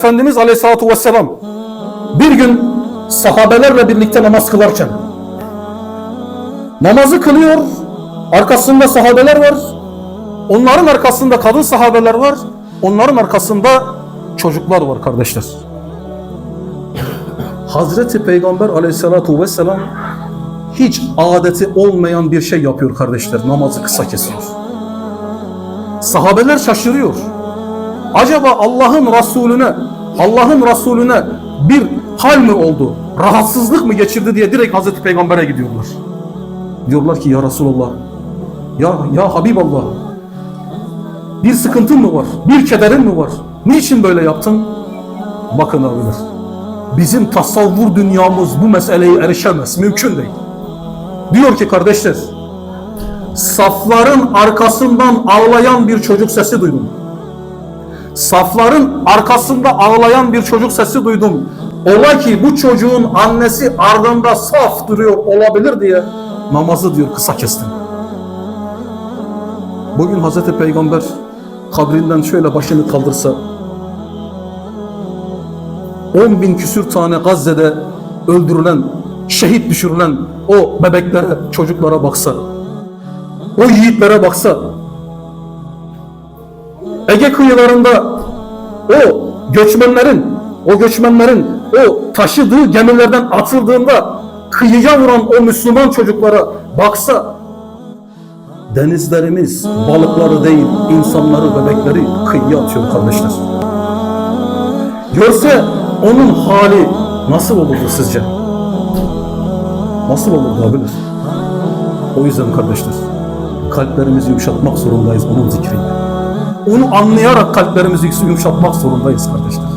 Efendimiz Aleyhisselatü Vesselam bir gün sahabelerle birlikte namaz kılarken namazı kılıyor, arkasında sahabeler var, onların arkasında kadın sahabeler var, onların arkasında çocuklar var kardeşler. Hazreti Peygamber Aleyhisselatü Vesselam hiç adeti olmayan bir şey yapıyor kardeşler, namazı kısa kesiyor. Sahabeler şaşırıyor. Acaba Allah'ın Resulüne, Allah'ın Resulüne bir hal mi oldu? Rahatsızlık mı geçirdi diye direkt Hazreti Peygamber'e gidiyorlar. Diyorlar ki ya Resulallah, ya ya Habiballah, bir sıkıntın mı var? Bir kederin mi var? Niçin böyle yaptın? Bakın abiler, bizim tasavvur dünyamız bu meseleyi erişemez, mümkün değil. Diyor ki kardeşler, safların arkasından ağlayan bir çocuk sesi duydum safların arkasında ağlayan bir çocuk sesi duydum. Ola ki bu çocuğun annesi ardında saf duruyor olabilir diye namazı diyor kısa kestim. Bugün Hazreti Peygamber kabrinden şöyle başını kaldırsa 10 bin küsür tane Gazze'de öldürülen, şehit düşürülen o bebeklere, çocuklara baksa, o yiğitlere baksa, Ege kıyılarında o göçmenlerin, o göçmenlerin o taşıdığı gemilerden atıldığında kıyıya vuran o Müslüman çocuklara baksa denizlerimiz balıkları değil insanları, bebekleri kıyıya atıyor kardeşler. Görse onun hali nasıl olurdu sizce? Nasıl olurdu abiler? O yüzden kardeşler kalplerimizi yumuşatmak zorundayız onun zikriyle. Onu anlayarak kalplerimizi yumuşatmak zorundayız kardeşler.